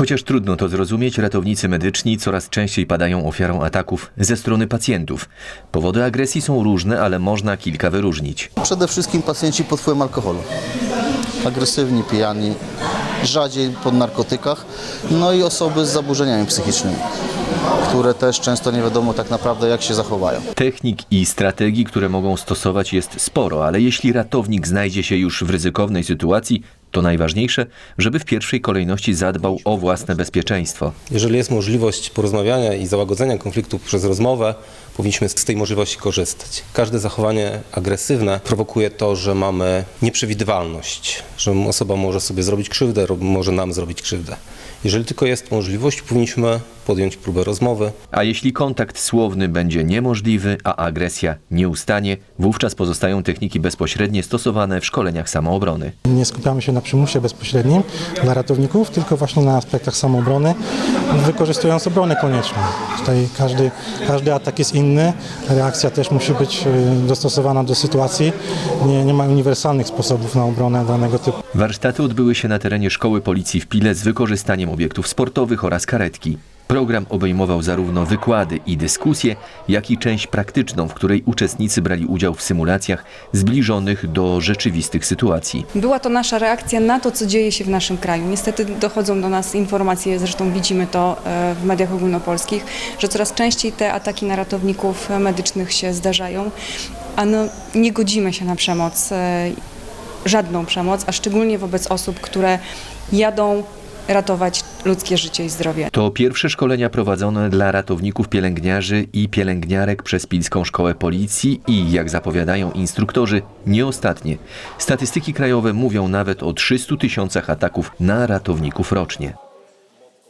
Chociaż trudno to zrozumieć, ratownicy medyczni coraz częściej padają ofiarą ataków ze strony pacjentów. Powody agresji są różne, ale można kilka wyróżnić. Przede wszystkim pacjenci pod wpływem alkoholu. Agresywni, pijani, rzadziej pod narkotykach, no i osoby z zaburzeniami psychicznymi, które też często nie wiadomo tak naprawdę jak się zachowają. Technik i strategii, które mogą stosować jest sporo, ale jeśli ratownik znajdzie się już w ryzykownej sytuacji, to najważniejsze, żeby w pierwszej kolejności zadbał o własne bezpieczeństwo. Jeżeli jest możliwość porozmawiania i załagodzenia konfliktu przez rozmowę, powinniśmy z tej możliwości korzystać. Każde zachowanie agresywne prowokuje to, że mamy nieprzewidywalność, że osoba może sobie zrobić krzywdę, może nam zrobić krzywdę. Jeżeli tylko jest możliwość, powinniśmy podjąć próbę rozmowy, A jeśli kontakt słowny będzie niemożliwy, a agresja nie ustanie, wówczas pozostają techniki bezpośrednie stosowane w szkoleniach samoobrony. Nie skupiamy się na przymusie bezpośrednim dla ratowników, tylko właśnie na aspektach samoobrony, wykorzystując obronę konieczną. Tutaj każdy, każdy atak jest inny, reakcja też musi być y, dostosowana do sytuacji. Nie, nie ma uniwersalnych sposobów na obronę danego typu. Warsztaty odbyły się na terenie Szkoły Policji w Pile z wykorzystaniem obiektów sportowych oraz karetki. Program obejmował zarówno wykłady i dyskusje, jak i część praktyczną, w której uczestnicy brali udział w symulacjach zbliżonych do rzeczywistych sytuacji. Była to nasza reakcja na to, co dzieje się w naszym kraju. Niestety dochodzą do nas informacje, zresztą widzimy to e, w mediach ogólnopolskich, że coraz częściej te ataki na ratowników medycznych się zdarzają, a no, nie godzimy się na przemoc, e, żadną przemoc, a szczególnie wobec osób, które jadą ratować ludzkie życie i zdrowie. To pierwsze szkolenia prowadzone dla ratowników, pielęgniarzy i pielęgniarek przez Pilską Szkołę Policji i, jak zapowiadają instruktorzy, nie ostatnie. Statystyki krajowe mówią nawet o 300 tysiącach ataków na ratowników rocznie.